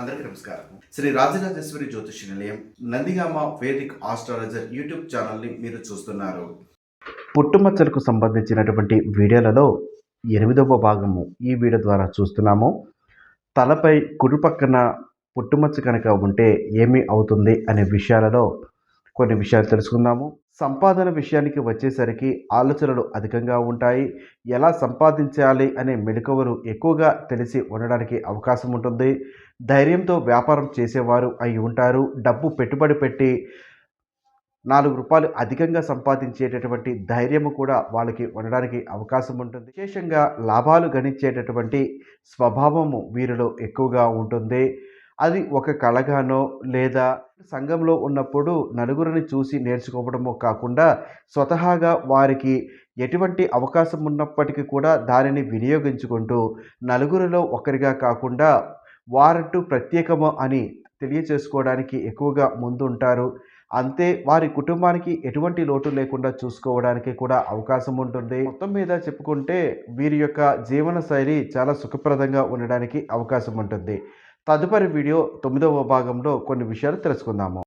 అందరికీ నమస్కారం. శ్రీ రాజరాజేశ్వరి జ్యోతిష నిలయం నందిగామ వేదిక్ ఆస్ట్రాలజర్ యూట్యూబ్ ఛానల్ని మీరు చూస్తున్నారు. పుట్టుమచ్చలకు సంబంధించినటువంటి వీడియోలలో ఎనిమిదవ భాగము ఈ వీడియో ద్వారా చూస్తున్నాము. తలపై కుడి పక్కన పుట్టుమచ్చ కనుక ఉంటే ఏమి అవుతుంది అనే విషయాలలో కొన్ని విషయాలు తెలుసుకుందాము. సంపాదన విషయానికి వచ్చేసరికి ఆలోచనలు అధికంగా ఉంటాయి. ఎలా సంపాదించాలి అనే మెలకువలు ఎక్కువగా తెలిసి ఉండడానికి అవకాశం ఉంటుంది. ధైర్యంతో వ్యాపారం చేసేవారు అయి ఉంటారు. డబ్బు పెట్టుబడి పెట్టి నాలుగు రూపాయలు అధికంగా సంపాదించేటటువంటి ధైర్యము కూడా వాళ్ళకి ఉండడానికి అవకాశం ఉంటుంది. విశేషంగా లాభాలు గణించేటటువంటి స్వభావము వీరిలో ఎక్కువగా ఉంటుంది. అది ఒక కళగానో లేదా సంఘంలో ఉన్నప్పుడు నలుగురిని చూసి నేర్చుకోవడమో కాకుండా స్వతహాగా వారికి ఎటువంటి అవకాశం ఉన్నప్పటికీ కూడా దానిని వినియోగించుకుంటూ నలుగురిలో ఒకరిగా కాకుండా వారంటూ ప్రత్యేకము అని తెలియచేసుకోవడానికి ఎక్కువగా ముందుంటారు. అంతే వారి కుటుంబానికి ఎటువంటి లోటు లేకుండా చూసుకోవడానికి కూడా అవకాశం ఉంటుంది. మొత్తం మీద చెప్పుకుంటే వీరి యొక్క జీవన శైలి చాలా సుఖప్రదంగా ఉండడానికి అవకాశం ఉంటుంది. తదుపరి వీడియో తొమ్మిదవ భాగంలో కొన్ని విషయాలు తెలుసుకుందాము.